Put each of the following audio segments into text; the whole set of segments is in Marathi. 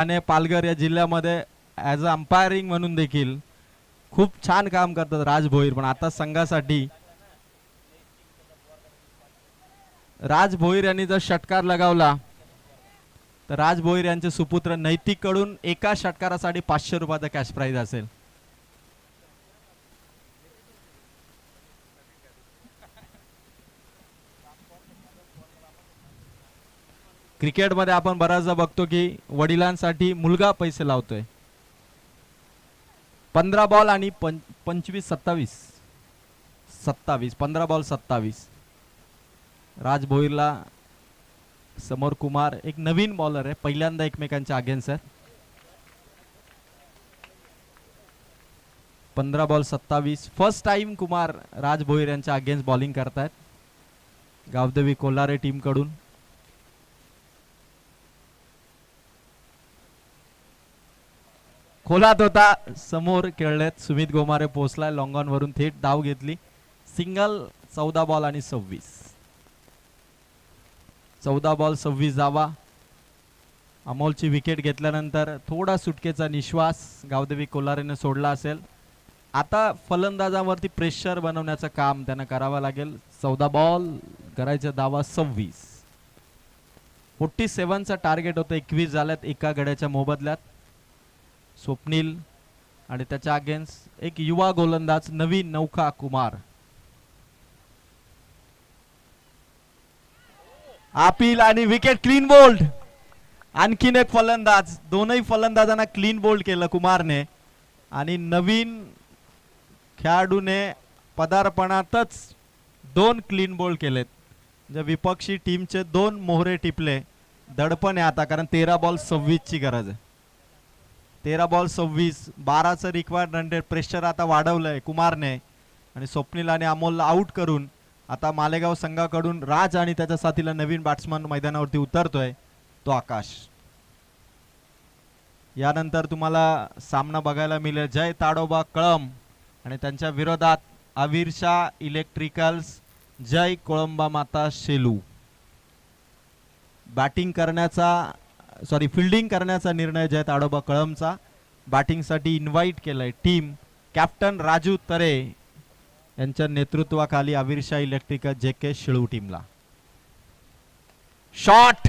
आणि पालघर या जिल्ह्यामध्ये ॲज अ अंपायरिंग म्हणून देखील खूप छान काम करतात राज भोईर. पण आता संघासाठी राज भोईर यांनी जर षटकार लगावला तर राज भोईर यांचे सुपुत्र नैतिककडून एका षटकारासाठी पाचशे रुपयाचा कॅश प्राईज असेल. क्रिकेटमध्ये आपण बऱ्याचदा बघतो की वडिलांसाठी मुलगा पैसे लावतोय. पंधरा बॉल आणि पं पंचवीस सत्तावीस. सत्तावीस पंधरा बॉल सत्तावीस. राज भोईरला समोर कुमार एक नवीन बॉलर आहे पहिल्यांदा एकमेकांच्या अगेन्स्ट आहे पंधरा बॉल सत्तावीस. फर्स्ट टाइम कुमार राज भोईर यांच्या अगेन्स्ट बॉलिंग करतायत. गावदेवी कोल्हारे टीम खोलात होता. समोर खेळलेत. सुमित गोमारे पोहोचलाय. लॉंगॉन वरून थेट धाव घेतली. सिंगल चौदा बॉल आणि सव्वीस. चौदा बॉल सव्वीस धावा. अमोलची विकेट घेतल्यानंतर थोडा सुटकेचा निश्वास गावदेवी कोलारेने सोडला असेल. आता फलंदाजावरती प्रेशर बनवण्याचं काम त्यांना करावं लागेल. चौदा बॉल करायचा धावा सव्वीस. फोर्टी सेव्हनचं टार्गेट होतं. एकवीस झाल्यात. एका गड्याच्या मोबदल्यात. स्वप्नील आणि त्याच्या अगेन्स्ट एक युवा गोलंदाज नवीन नौका कुमार. अपील आणि विकेट क्लीन बोल्ड आणखीन एक फलंदाज दोनही फलंदाजांना क्लीन बोल्ड केलं कुमारने. आणि नवीन खेळाडूने पदार्पणातच दोन क्लीन बोल्ड केलेत. म्हणजे विपक्षी टीमचे दोन मोहरे टिपले. दडपण आहे आता कारण तेरा बॉल सव्वीसची गरज आहे. तेरा बॉल सव्वीस बाराचं रिक्वायर्ड रन प्रेशर आता वाढवलंय कुमारने. आणि स्वप्नील आणि अमोलला आउट करून आता मालेगाव संघाकडून राज आणि त्याच्या साथीला नवीन बॅट्समन मैदानावरती उतरतोय तो आकाश. यानंतर तुम्हाला सामना बघायला मिळेल. जय ताडोबा कळम आणि त्यांच्या विरोधात अवीरशा इलेक्ट्रिकल्स जय कोळंबा माता शेलू. बॅटिंग करण्याचा सॉरी फिल्डिंग करण्याचा निर्णय जय ताडोबा कळमचा बॅटिंगसाठी इन्व्हाइट केलंय टीम कॅप्टन राजू तरे यांच्या नेतृत्वाखाली अवीरशा इलेक्ट्रिकल जे के शिळू टीमला शॉट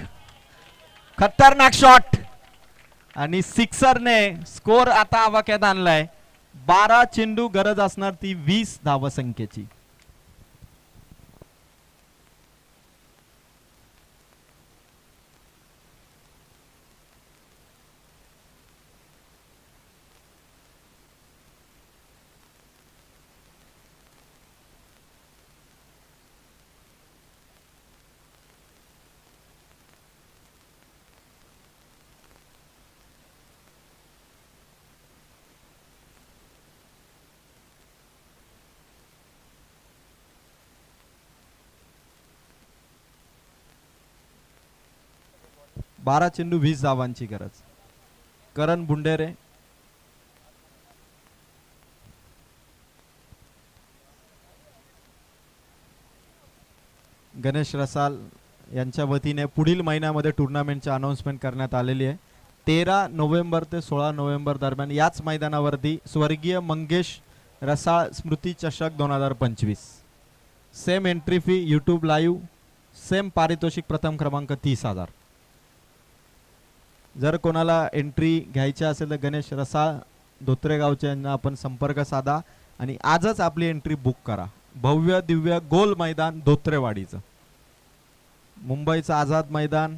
खतरनाक शॉट आणि सिक्सरने स्कोर आता आवाक्यात आणलाय. बारा चेंडू गरज असणार ती वीस धावसंख्येची. बारा चेंडू वीस धावांची गरज. करण बुंडेरे गणेश रसाल यांच्या वतीने पुढील महिन्यामध्ये टुर्नामेंटची अनाऊन्समेंट करण्यात आलेली आहे. तेरा नोव्हेंबर ते सोळा नोव्हेंबर दरम्यान याच मैदानावरती स्वर्गीय मंगेश रसाळ स्मृती चषक दोन हजार पंचवीस. Same entry fee YouTube live same पारितोषिक प्रथम क्रमांक तीस हजार. जर कोणाला एंट्री घ्यायची असेल तर गणेश रसाळ धोत्रेगावचे यांना आपण संपर्क साधा आणि आजच आपली एंट्री बुक करा. भव्य दिव्य गोल मैदान धोत्रेवाडीचं. मुंबईचं आझाद मैदान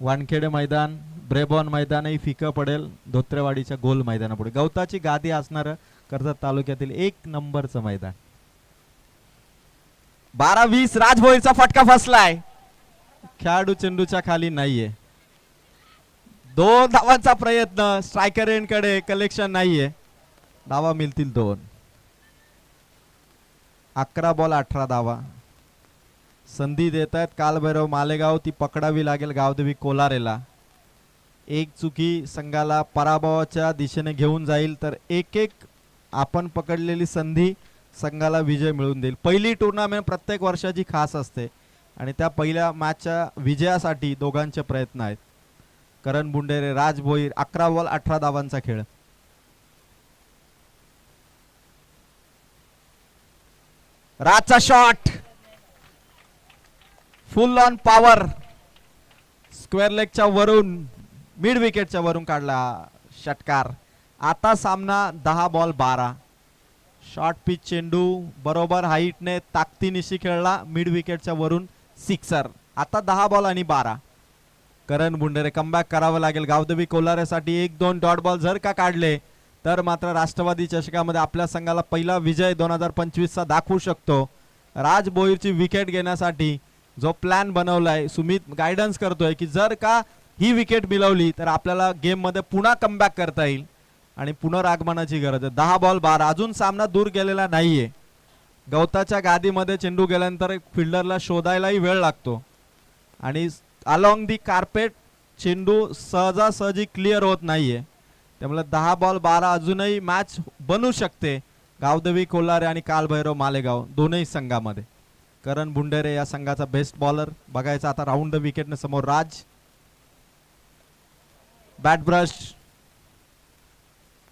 वानखेडे मैदान ब्रेबॉन मैदानही फिकं पडेल धोत्रेवाडीच्या गोल मैदानापुढे. गवताची गादी असणारं कर्जत तालुक्यातील एक नंबरचं मैदान. बारा वीस राजभोईचा फटका फसलाय. खेळाडू चेंडूच्या खाली नाहीये. दोन धावांचा प्रयत्न. स्ट्रायकरकडे कलेक्शन नाहीये. धावा मिळतील दोन. अकरा बॉल अठरा धावा. संधी देत आहेत कालभैरव मालेगाव. ती पकडावी लागेल गावदेवी कोलारेला. एक चुकी संघाला पराभवाच्या दिशेने घेऊन जाईल तर एक एक आपण पकडलेली संधी संघाला विजय मिळवून देईल. पहिली टुर्नामेंट प्रत्येक वर्षाची खास असते. आणि त्या पहिल्या मॅचच्या विजयासाठी दोघांचे प्रयत्न आहेत. करण बुंडेरे राज भोईर अकरा बॉल अठरा धावांचा खेळ. राजचा shot full on power square लेगच्या वरून मिड विकेटच्या वरून काढला षटकार. आता सामना दहा बॉल बारा. शॉर्ट पिच चेंडू बरोबर हाईटने ताकदीनिशी खेळला मिड विकेटच्या वरून सिक्सर आता दहा बॉल आणि बारा. करण बुंडेरे कमबॅक करावं लागेल. गावदेवी कोलारेसाठी एक दोन डॉट बॉल जर का काढले तर मात्र राष्ट्रवादी चषकामध्ये आपल्या संघाला पहिला विजय दोन हजार पंचवीसचा दाखवू शकतो. राज बोईरची विकेट घेण्यासाठी जो प्लॅन बनवलाय सुमित गायडन्स करतोय की जर का ही विकेट मिळवली तर आपल्याला गेममध्ये पुन्हा कमबॅक करता येईल आणि पुनरागमनाची गरज आहे. दहा बॉल बारा. अजून सामना दूर गेलेला नाहीये. गवताच्या गादीमध्ये चेंडू गेल्यानंतर फिल्डरला शोधायलाही वेळ लागतो. आणि अलॉंग दी कार्पेट चेंडू सहजासहजी क्लिअर होत नाहीये. त्यामुळे दहा बॉल बारा अजूनही मॅच बनू शकते गावदेवी कोल्हारे आणि कालभैरव मालेगाव दोनही संघामध्ये. करण भुंडेरे या संघाचा बेस्ट बॉलर बघायचा आता राऊंड द विकेटने समोर राज. बॅट ब्रश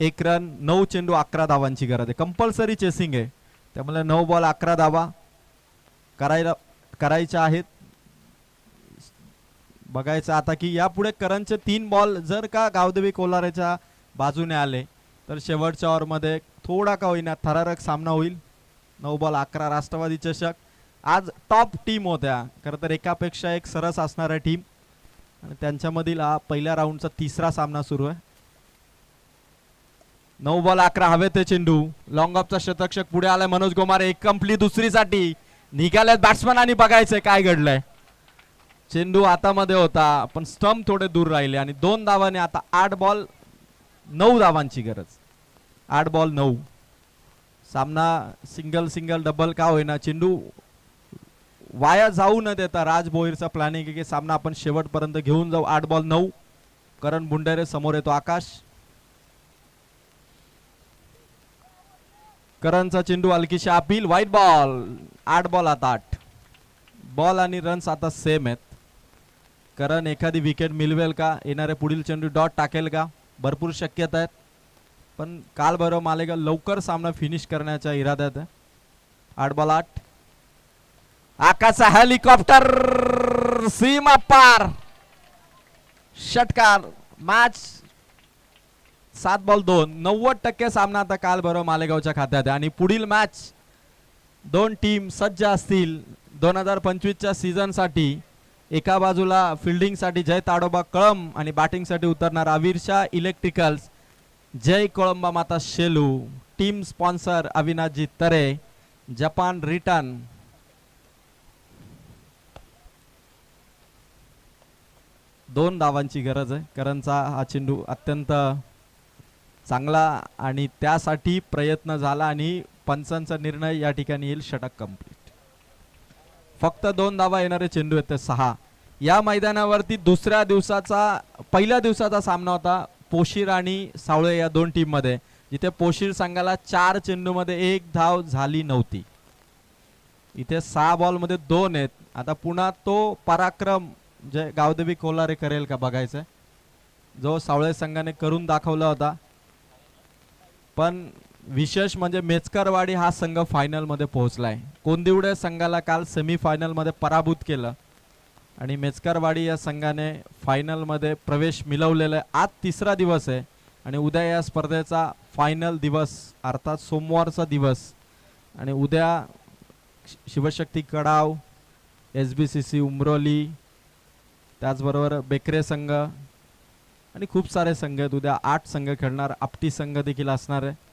एक रन नऊ चेंडू अकरा धावांची गरज आहे. कंपल्सरी चेसिंग आहे. त्यामुळे नऊ बॉल अकरा धावा करायला करायच्या आहेत. बघायचं आता की यापुढे करणचे तीन बॉल जर का गावदेवी कोलारेच्या बाजूने आले तर शेवटच्या ओव्हरमध्ये थोडा का होईना थरारक सामना होईल. नऊ बॉल अकरा राष्ट्रवादी चषक. आज टॉप टीम होत्या. खरं तर एकापेक्षा एक सरस असणाऱ्या टीम आणि त्यांच्यामधील हा पहिल्या राऊंडचा तिसरा सामना सुरू आहे. नऊ बॉल अकरा हवे ते चेंडू. लॉंग ऑफचा शतक्षक पुढे आलाय मनोज गोमारे. एक कंपली दुसरीसाठी. निघाल्यात बॅट्समन आणि बघायचंय काय घडलंय. चेंडू आतामध्ये होता पण स्टंप थोडे दूर राहिले आणि दोन धावाने आता आठ बॉल नऊ धावांची गरज. आठ बॉल नऊ. सामना सिंगल सिंगल डबल का होईना. चेंडू वाया जाऊ न देता राज भोईरचा प्लॅनिंग की सामना आपण शेवटपर्यंत घेऊन जाऊ. आठ बॉल नऊ. करण बुंडेरे समोर येतो आकाश. करणचा चेंडू हलकीशी अपील व्हाईट बॉल आठ बॉल आता आठ. बॉल आणि रन्स आता सेम आहेत. करण एखादी विकेट मिळवेल का? येणारे पुढील चेंडू डॉट टाकेल का? भरपूर शक्यता आहेत. पण काल बरोबर मालेगाव लवकर सामना फिनिश करण्याच्या इराद्यात आहे. आठ बॉल आठ. आकाशा हेलिकॉप्टर सीमा पार. षटकार मॅच सात बॉल दोन. नव्वद टक्के सामना आता काल मालेगावच्या खात्यात आहे. आणि पुढील मॅच दोन टीम सज्ज असतील दोन हजार पंचवीसच्या सीझनसाठी एका बाजूला फिल्डिंगसाठी जय ताडोबा कळम आणि बॅटिंगसाठी उतरणार अवीरशा इलेक्ट्रिकल्स जय कोळंबा माता Shelu. Team sponsor Avinashji Tare. Japan return दोन धावांची गरज आहे. करणचा हा चेंडू अत्यंत चांगला आणि त्यासाठी प्रयत्न झाला आणि पंचांचा निर्णय या ठिकाणी येईल षटक कंप्लीट फक्त दोन धावा येणारे चेंडू आहेत ते सहा. या मैदानावरती दुसऱ्या दिवसाचा पहिल्या दिवसाचा सामना होता पोशीर आणि सावळे या दोन टीममध्ये जिथे पोशीर संघाला चार चेंडूमध्ये एक धाव झाली नव्हती. इथे सहा बॉलमध्ये दोन आहेत. आता पुन्हा तो पराक्रम जे गावदेवी कोलारे करेल का बघायचं जो सावळे संघाने करून दाखवला होता. पण विशेष म्हणजे मेचकरवाडी हा संघ फायनलमध्ये पोहोचलाय. कोंदिवडे संघाला काल सेमी पराभूत केलं. आणि मेचकरवाडी या संघाने फायनलमध्ये प्रवेश मिळवलेला आहे. आज तिसरा दिवस आहे. आणि उद्या या स्पर्धेचा फायनल दिवस अर्थात सोमवारचा दिवस. आणि उद्या Shivshakti Kadav S B C C Umroli त्याचबरोबर बेकरे संघ. आणि खूप सारे संघ आहेत. उद्या आठ संघ खेळणार. आपटी संघ देखील असणार आहे.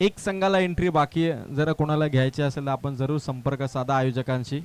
एक संघाला एंट्री बाकी आहे. जर कोणाला घ्यायची असेल तर आपण जरूर संपर्क साधा आयोजकांशी.